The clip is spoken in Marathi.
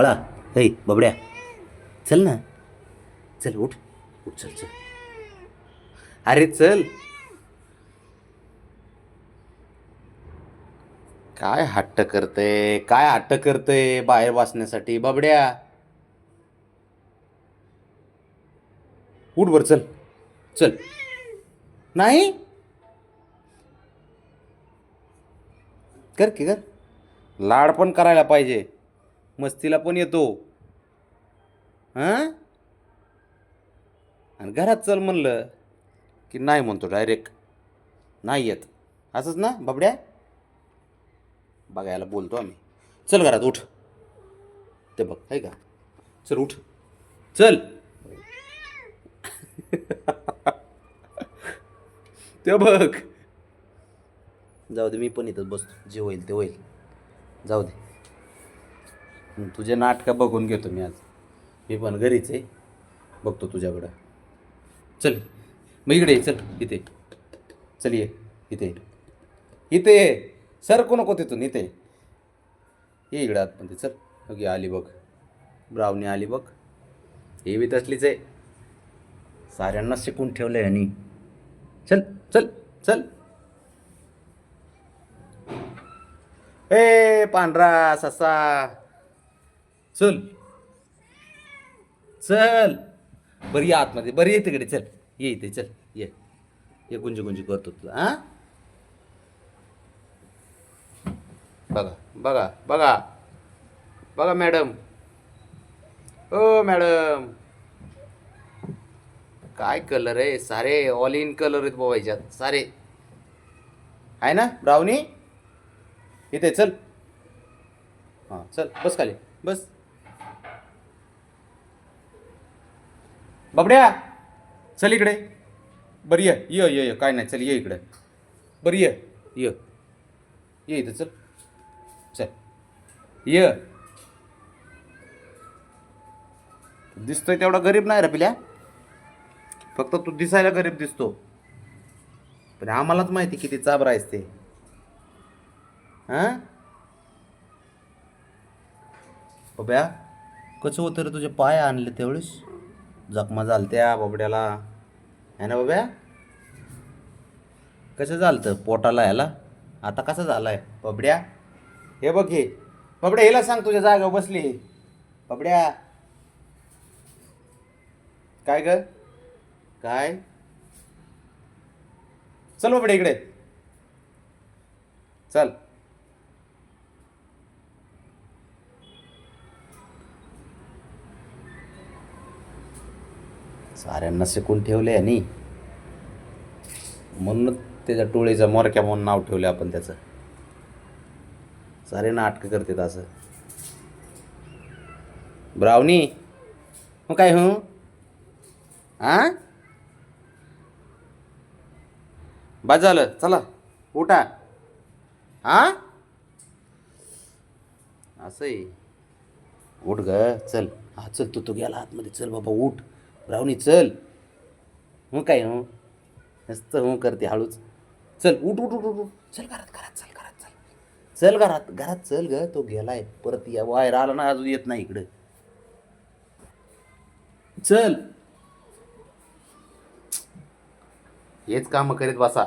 बळा. हे बबड्या. चल ना. चल उठ. उठ चल चल. अरे चल. काय हट्ट करते? काय हट्ट करते बाहेर वाचण्यासाठी बबड्या? उठ बर चल. चल. नाही? कर की कर. लाड पण करायला पाहिजे. मस्तीला पण येतो. हां? आणि घरात चल म्हणलं की नाही म्हणतो डायरेक्ट नाही येत. असंच ना बाबड्या? बघायला बोलतो आम्ही. चल घरात उठ. ते बघ आहे का? चल उठ. चल. ते बघ. जाऊ दे मी पण इथं बसतो. जे होईल ते होईल. जाऊ दे. तुझे नाटकं बघून घेतो मी आज. मी पण घरीच आहे. बघतो तुझ्याकडं. चल. मग इकडे ये, चल. इथे चल ये. इथे ये. इथे ये. सरकू नको तिथून. इथे ये. इकडं आतमध्ये. चल. बघ आली बघ. ब्रावणी आली बघ. हे बी तसलीच आहे. साऱ्यांना शिकून ठेवलं आहे आणि चल. चल. चल. ए पांढरा ससा. चल. चल. बरं ये आतमध्ये बरं ये तिकडे चल. ये इथे चल. ये. ये गुंजी गुंजी करतो तुला हां? बघा बघा बघा. बघा मॅडम. ओ मॅडम. काय कलर आहे? सारे ऑल इन कलर आहेत बाबा याच्यात सारे. आहे ना ब्राउनी? इथे चल. हां चल बस खाली. बस. बाबड्या चल इकडे. बरं ये ये ये ये. काय नाही चल ये इकडे. बरं ये. ये. ये इथं चल. चल. ये. दिसतोय तेवढा गरीब नाही रे पिल्या. फक्त तू दिसायला गरीब दिसतो. पण आम्हालाच माहिती किती चाबरा आहेस ते. हां? बब्या कसं होतं रे तुझे पाय आणले त्यावेळेस? जखमा झालत्या बाबड्याला. आहे ना बाब्या? कसं झालतं पोटाला ह्याला? आता कसं झालंय? बबड्या? हे बघ हे. बबड्या हिला सांग तुझ्या जागेवर बसली. बबड्या. काय ग? काय? चल बबड्या इकडे. चल. साऱ्यांना शिकून ठेवले आणि म्हणून त्याच्या टोळीचा मोरक्या म्हणून नाव ठेवलं आपण त्याचं. सारे नाटकं करतात असं. ब्रावणी मग काय हो? आ? बाद झालं चला उठा. हा असं आहे उठ ग चल. हा चल तू तू गेला आतमध्ये. चल बाबा उठ. राहुनी चल. मग काय हो? नुसतं हो करते हळूच. चल उठ उठ उठ उठ उठ. चल घरात घरात चल घरात चल. चल घरात घरात चल ग तो गेलाय. परत या बाहेर आला ना अजून येत नाही इकडं. चल. हेच काम करीत बसा.